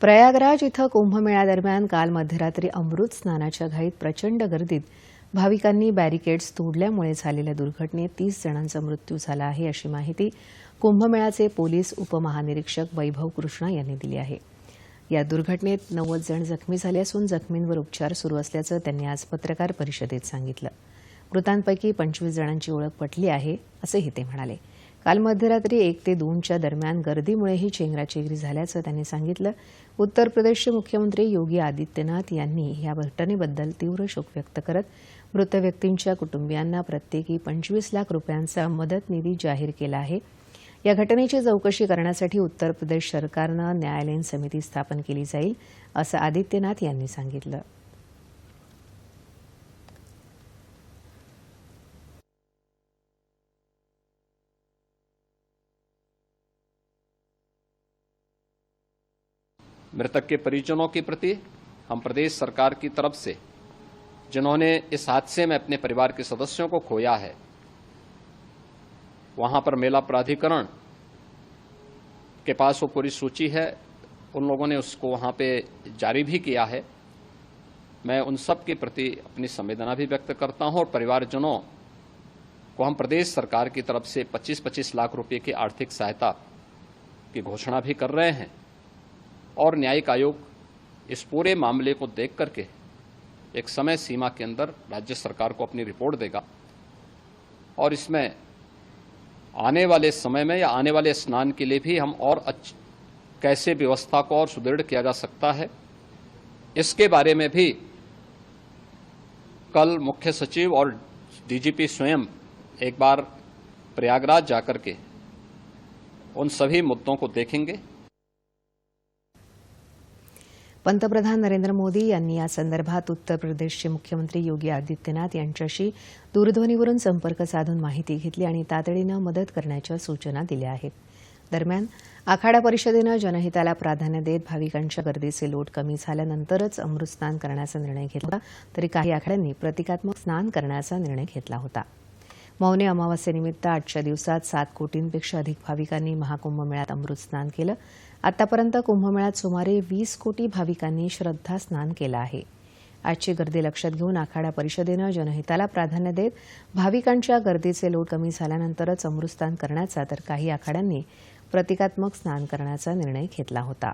प्रयागराज इथं कुंभमेळ्यादरम्यान काल मध्यरात्री अमृत स्नानाच्या घाईत प्रचंड गर्दीत भाविकांनी बॅरिकेड्स तोडल्यामुळे झालेल्या दुर्घटनेत तीस जणांचा मृत्यू झाला आहे अशी माहिती कुंभमेळ्याचे पोलीस उपमहानिरीक्षक वैभव कृष्णा यांनी दिली आहे. या दुर्घटनेत नव्वद जण जखमी झाले असून जखमींवर उपचार सुरू असल्याचं त्यांनी आज पत्रकार परिषदेत सांगितलं. मृतांपैकी पंचवीस जणांची ओळख पटली आहे असंही ते म्हणाले. काल मध्यरात्री एक ते दोनच्या दरम्यान गर्दीमुळेही चेंगराचेंगरी झाल्याचं त्यांनी सांगितलं. उत्तर प्रदेशचे मुख्यमंत्री योगी आदित्यनाथ यांनी या घटनेबद्दल तीव्र शोक व्यक्त करत मृत व्यक्तींच्या कुटुंबियांना प्रत्येकी पंचवीस लाख रुपयांचा मदत निधी जाहीर केला आहे. या घटनेची चौकशी करण्यासाठी उत्तर प्रदेश सरकारनं न्यायालयीन समिती स्थापन केली जाईल असं आदित्यनाथ यांनी सांगितलं. मृतक के परिजनों के प्रति हम प्रदेश सरकार की तरफ़ से, जिन्होंने इस हादसे में अपने परिवार के सदस्यों को खोया है, वहाँ पर मेला प्राधिकरण के पास वो पूरी सूची है। उन लोगों ने उसको वहाँ पे जारी भी किया है। मैं उन सब के प्रति अपनी संवेदना भी व्यक्त करता हूँ और परिवारजनों को हम प्रदेश सरकार की तरफ़ से 25-25 लाख रुपए की आर्थिक सहायता की घोषणा भी कर रहे हैं। और न्यायिक आयोग इस पूरे मामले को देख करके एक समय सीमा के अंदर राज्य सरकार को अपनी रिपोर्ट देगा। और इसमें आने वाले समय में या आने वाले स्नान के लिए भी हम और कैसे व्यवस्था को और सुदृढ़ किया जा सकता है, इसके बारे में भी कल मुख्य सचिव और डीजीपी स्वयं एक बार प्रयागराज जाकर के उन सभी मुद्दों को देखेंगे। पंतप्रधान नरेंद्र मोदी यांनी या संदर्भात उत्तर प्रदेशचे मुख्यमंत्री योगी आदित्यनाथ यांच्याशी दूरध्वनीवरून संपर्क साधून माहिती घेतली आणि तातडीनं मदत करण्याच्या सूचना दिल्या आहेत. दरम्यान आखाडा परिषदेनं जनहिताला प्राधान्य देत भाविकांच्या गर्दीचे लोट कमी झाल्यानंतरच अमृतस्नान करण्याचा निर्णय घेतला तरी काही आखाड्यांनी प्रतिकात्मक स्नान करण्याचा निर्णय घेतला होता. मौनी अमावस्येनिमित्त आजच्या दिवसात सात कोटींपेक्षा अधिक भाविकांनी महाकुंभमेळ्यात अमृत स्नान केलं. आतापर्यंत कुंभमेळ्यात सुमारे वीस कोटी भाविकांनी श्रद्धा स्नान केलं आहे. आजची गर्दी लक्षात घेऊन आखाडा परिषदेनं जनहिताला प्राधान्य देत भाविकांच्या गर्दीचे लोट कमी झाल्यानंतरच अमृतस्नान करण्याचा तर काही आखाड्यांनी प्रतिकात्मक स्नान करण्याचा निर्णय घेतला होता.